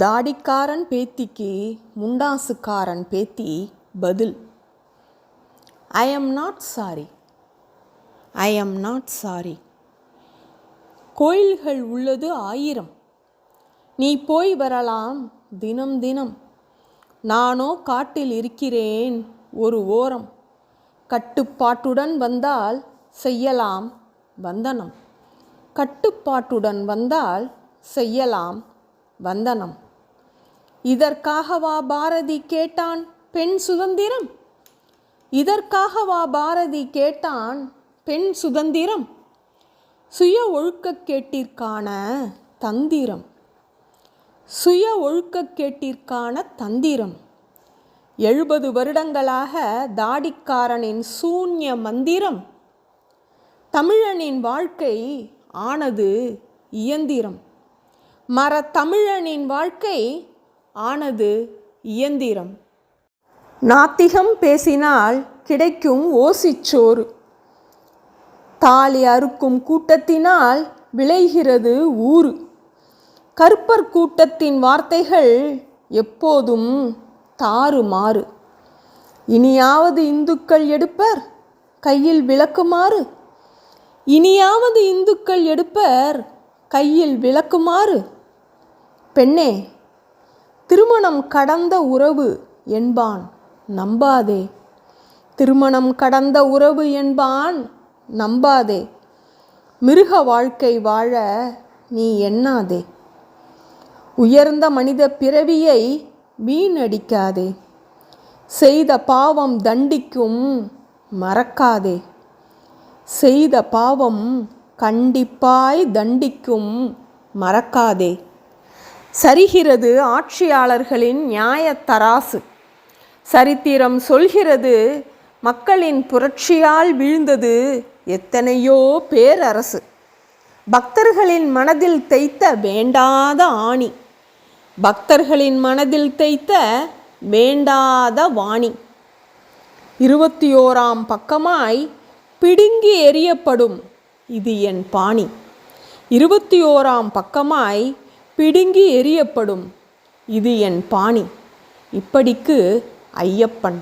தாடிக்காரன் பேத்திக்கு முண்டாசுக்காரன் பேத்தி பதில். I am not sorry I am not sorry கோயில்கள் உள்ளது ஆயிரம். நீ போய் வரலாம் தினம் தினம். நானோ காட்டில் இருக்கிறேன் ஒரு ஓரம். கட்டுப்பாட்டுடன் வந்தால் செய்யலாம் வந்தனம். கட்டுப்பாட்டுடன் வந்தால் செய்யலாம் வந்தனம். இதற்காகவா பாரதி கேட்டான் பெண் சுதந்திரம்? இதற்காகவா பாரதி கேட்டான் பெண் சுதந்திரம்? சுய ஒழுக்கக்கேட்டிற்கான தந்திரம். சுய ஒழுக்கக்கேட்டிற்கான தந்திரம். எழுபது வருடங்களாக தாடிக்காரனின் சூன்ய மந்திரம். தமிழனின் வாழ்க்கை ஆனது இயந்திரம். மரத்தமிழனின் வாழ்க்கை ஆனது இயந்திரம். நாத்திகம் பேசினால் கிடைக்கும் ஓசிச்சோறு. தாலி அறுக்கும் கூட்டத்தினால் விளைகிறது ஊறு. கற்பர் கூட்டத்தின் வார்த்தைகள் எப்போதும் தாறுமாறு. இனியாவது இந்துக்கள் எடுப்பர் கையில் விளக்குமாறு. இனியாவது இந்துக்கள் எடுப்பர் கையில் விளக்குமாறு. பெண்ணே திருமணம் கடந்த உறவு என்பான் நம்பாதே. திருமணம் கடந்த உறவு என்பான் நம்பாதே. மிருக வாழ்க்கை வாழ நீ எண்ணாதே. உயர்ந்த மனித பிறவியை வீணடிக்காதே. செய்த பாவம் தண்டிக்கும் மறக்காதே. செய்த பாவம் கண்டிப்பாய் தண்டிக்கும் மறக்காதே. சரிகிறது ஆட்சியாளர்களின் நியாய தராசு சரித்திரம் சொல்கிறது மக்களின் புரட்சியால் வீழ்ந்தது எத்தனையோ பேரரசு. பக்தர்களின் மனதில் தைத்த வேண்டாத ஆணி. பக்தர்களின் மனதில் தைத்த வேண்டாத வாணி. இருபத்தி ஓராம் பக்கமாய் பிடுங்கி எறியப்படும் இது என் பாணி. இருபத்தி ஓராம் பக்கமாய் பிடுங்கி எறியப்படும். இது என் பாணி. இப்படிக்கு ஐயப்பன்